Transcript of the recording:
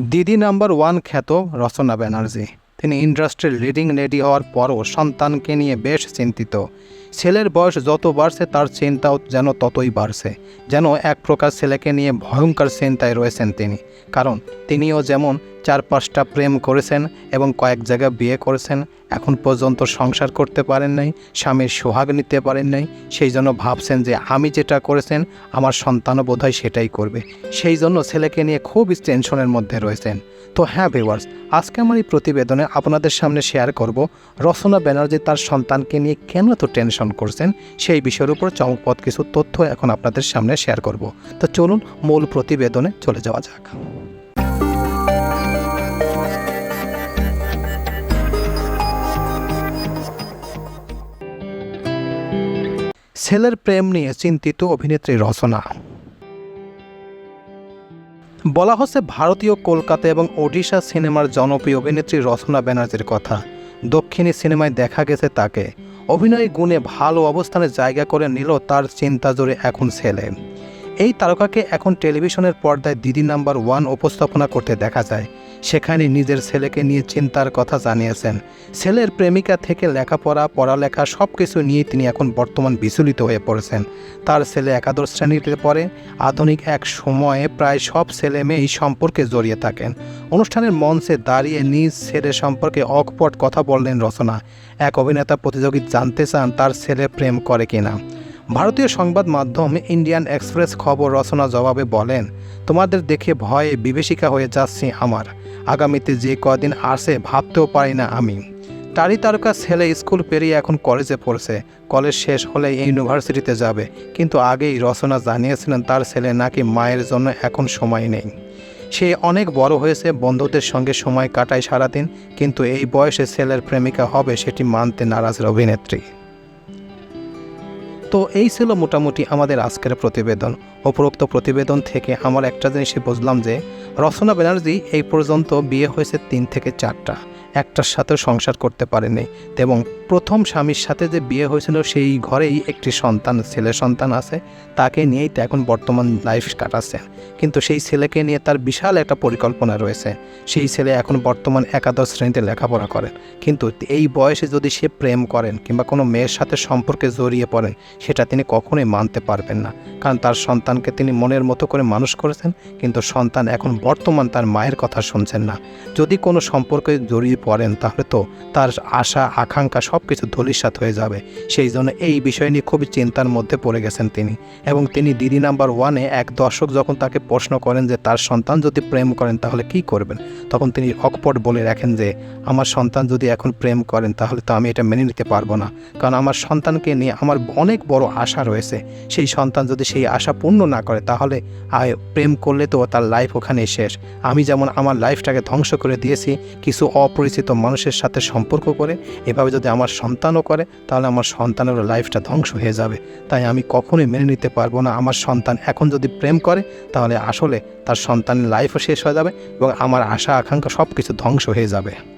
দিদি number one খ্যাত রচনা ব্যানার্জি। তিনি ইন্ডাস্ট্রির লিডিং লেডি হওয়ার পরও সন্তানকে নিয়ে বেশ চিন্তিত। ছেলের বয়স যত বাড়ছে, তার চিন্তাও যেন ততই বাড়ছে। যেন এক প্রকার ছেলেকে নিয়ে ভয়ঙ্কর চিন্তায় রয়েছেন তিনি। কারণ তিনিও যেমন চার পাঁচটা প্রেম করেছেন এবং কয়েক জায়গায় বিয়ে করেছেন, এখন পর্যন্ত সংসার করতে পারেন নাই, স্বামীর সোহাগ নিতে পারেন নাই, সেই জন্য ভাবছেন যে আমি যেটা করেছেন, আমার সন্তানও বোধহয় সেটাই করবে। সেই জন্য ছেলেকে নিয়ে খুব টেনশনের মধ্যে রয়েছেন। তো হ্যাঁ ভিওয়ার্স আজকে আমার এই প্রতিবেদনে আপনাদের সামনে শেয়ার করব রচনা ব্যানার্জি তার সন্তানকে নিয়ে কেন এত টেনশন করছেন, সেই বিষয়ের উপর চমকপদ কিছু তথ্য এখন আপনাদের সামনে শেয়ার করব। তো চলুন মূল প্রতিবেদনে চলে যাওয়া যাক। ছেলের প্রেম নিয়ে চিন্তিত অভিনেত্রী রচনা। বলা হচ্ছে ভারতীয় কলকাতা এবং ওডিশা সিনেমার জনপ্রিয় অভিনেত্রী রচনা ব্যানার্জির কথা। দক্ষিণী সিনেমায় দেখা গেছে তাকে। অভিনয় গুণে ভালো অবস্থানে জায়গা করে নিল তার চিন্তা জোরে এখন ছেলে। এই তারকাকে এখন টেলিভিশনের পর্দায় দিদি নাম্বার ওয়ান উপস্থাপনা করতে দেখা যায়। সেখানে নিজের ছেলেকে নিয়ে চিন্তার কথা জানিয়েছেন। ছেলের প্রেমিকা থেকে লেখাপড়া, পড়ালেখা সব কিছু নিয়ে তিনি এখন বর্তমান বিচলিত হয়ে পড়েছেন। তার ছেলে একাদশ শ্রেণীতে পড়ে। আধুনিক এক সময়ে প্রায় সব ছেলে মেয়ে এই সম্পর্কে জড়িয়ে থাকেন। অনুষ্ঠানের মঞ্চে দাঁড়িয়ে নিজ ছেলে সম্পর্কে অকপট কথা বললেন রচনা। এক অভিনেতা প্রতিযোগী জানতে চান তার ছেলে প্রেম করে কিনা। ভারতীয় সংবাদ মাধ্যম ইন্ডিয়ান এক্সপ্রেস খবর রচনা জবাবে বলেন, তোমাদের দেখে ভয়ে বিভীষিকা হয়ে যাচ্ছি আমার। আগামীতে যে কদিন আসে ভাবতেও পারি না আমি। তারই তারকা ছেলে স্কুল পেরিয়ে এখন কলেজে পড়ছে। কলেজ শেষ হলে ইউনিভার্সিটিতে যাবে। কিন্তু আগেই রচনা জানিয়েছিলেন তার ছেলে নাকি মায়ের জন্য এখন সময় নেই। সে অনেক বড় হয়েছে, বন্ধুদের সঙ্গে সময় কাটায় সারাদিন। কিন্তু এই বয়সে ছেলের প্রেমিকা হবে সেটি মানতে নারাজ অভিনেত্রী। তো এই ছিল মোটামুটি আমাদের আজকের প্রতিবেদন। উপরোক্ত প্রতিবেদন থেকে আমার একটা জিনিসই বুঝলাম যে, রচনা ব্যানার্জি এই পর্যন্ত বিয়ে হয়েছে তিন থেকে চারটা। একটার সাথে সংসার করতে পারেনি এবং প্রথম স্বামীর সাথে যে বিয়ে হয়েছিল সেই ঘরেই একটি সন্তান, ছেলে সন্তান আছে, তাকে নিয়েই তো এখন বর্তমান লাইফ কাটাচ্ছেন কিন্তু সেই ছেলেকে নিয়ে তার বিশাল একটা পরিকল্পনা রয়েছে। সেই ছেলে এখন বর্তমান একাদশ শ্রেণীতে লেখাপড়া করেন কিন্তু এই বয়সে যদি সে প্রেম করেন কিংবা কোনো মেয়ের সাথে সম্পর্কে জড়িয়ে পড়েন সেটা তিনি কখনোই মানতে পারবেন না। কারণ তার সন্তানকে তিনি মনের মতো করে মানুষ করেছেন, কিন্তু সন্তান এখন বর্তমান তার মায়ের কথা শুনছেন না। যদি কোনো সম্পর্কে জড়িয়ে পড়েন, তাহলে তো তার আশা, আকাঙ্ক্ষা সব কিছু ধলিসাৎ হয়ে যাবে। সেই জন্য এই বিষয় নিয়ে খুবই চিন্তার মধ্যে পড়ে গেছেন তিনি। এবং তিনি দিদি নাম্বার ওয়ানে এক দর্শক যখন তাকে প্রশ্ন করেন যে, তার সন্তান যদি প্রেম করেন, তাহলে কি করবেন? তখন তিনি অকপট বলে রাখেন যে, আমার সন্তান যদি এখন প্রেম করেন, তাহলে তো আমি এটা মেনে নিতে পারব না। কারণ আমার সন্তানকে নিয়ে আমার অনেক বড় আশা রয়েছে। সেই সন্তান যদি সেই আশা পূর্ণ না করে, তাহলে আয় প্রেম করলে তো তার লাইফ ওখানে শেষ। আমি যেমন আমার লাইফটাকে ধ্বংস করে দিয়েছি, কিছু অপরিচিত মানুষের সাথে সম্পর্ক করে, এভাবে যদি আমার সন্তানও করে, তাহলে আমার সন্তানেরও লাইফটা ধ্বংস হয়ে যাবে। তাই আমি কখনোই মেনে নিতে পারব না। আমার সন্তান এখন যদি প্রেম করে, তাহলে আসলে তার সন্তানের লাইফও শেষ হয়ে যাবে এবং আমার আশা আকাঙ্ক্ষা সব কিছু ধ্বংস হয়ে যাবে।